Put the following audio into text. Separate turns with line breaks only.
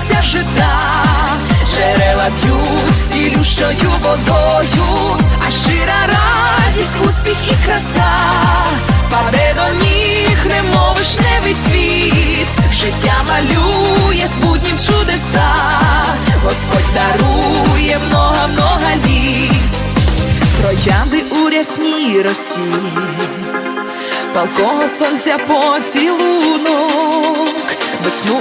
Колосяться жита, джерела п'ють цілющою водою, а щира радість, успіх і краса, паде до ніг, немов вишневий цвіт, життя малює з буднім чудеса, Господь дарує много-много літ, троянди у рясній росі палкого сонця поцілунок,